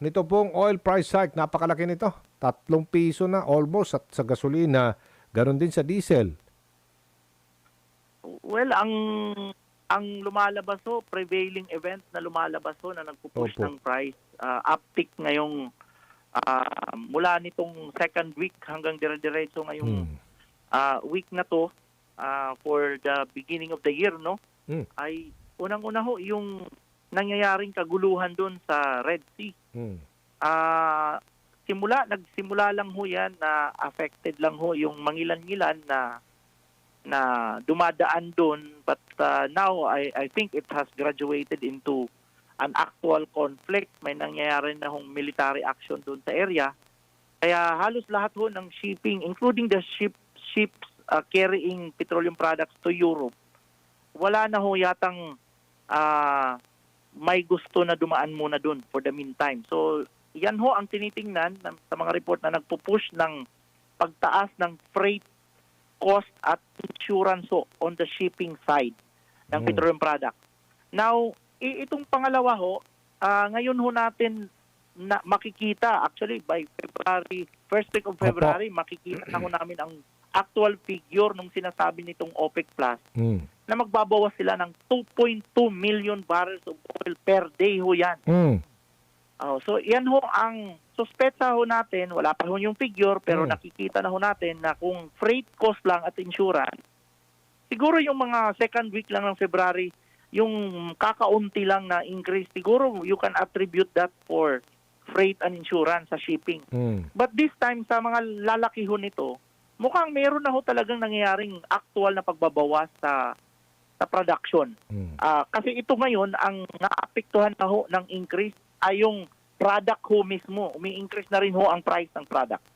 nito pong oil price hike, napakalaki nito. Tatlong piso na almost at sa gasolina, ganon din sa diesel. Well, ang ang lumalabas ho, prevailing event na lumalabas ho na nagpupush Opo. ng price, uh, uptick ngayong ah, mula nitong second week hanggang dire-diretso ngayong Hmm. ah, week na to ah, for the beginning of the year, no? Hmm. Ay unang-una ho yung nangyayaring kaguluhan doon sa Red Sea. Hmm. Ah, simula nagsimula lang ho 'yan na affected lang ho yung mangilan-ngilan na na dumadaan doon but uh, now I I think it has graduated into an actual conflict may nangyayari na hong military action doon sa area kaya halos lahat ho ng shipping including the ship ships uh, carrying petroleum products to Europe wala na ho yatang ah, may gusto na dumaan muna doon for the meantime so yan ho ang tinitingnan ng- sa mga report na nagpo-push ng pagtaas ng freight cost at insurance ho on the shipping side ng Mm. petroleum product. Now, itong pangalawa ho, ah, ngayon ho natin na makikita actually by February, first week of February, makikita na ho namin ang actual figure nung sinasabi nitong OPEC Plus Hmm. Na magbabawas sila ng 2.2 million barrels of oil per day ho yan. Hmm. Oh, so yan ho ang suspetsa ho natin, wala pa ho yung figure pero Hmm. nakikita na ho natin na kung freight cost lang at insurance, siguro yung mga second week lang ng February, yung kakaunti lang na increase, siguro you can attribute that for freight and insurance sa shipping. Hmm. But this time sa mga lalaki ho nito, mukhang meron na ho talagang nangyayaring actual na pagbabawas sa sa production. Hmm. Ah, kasi ito ngayon ang naapektuhan na ho ng increase ay yung product ho mismo. Umi-increase na rin ho ang price ng product.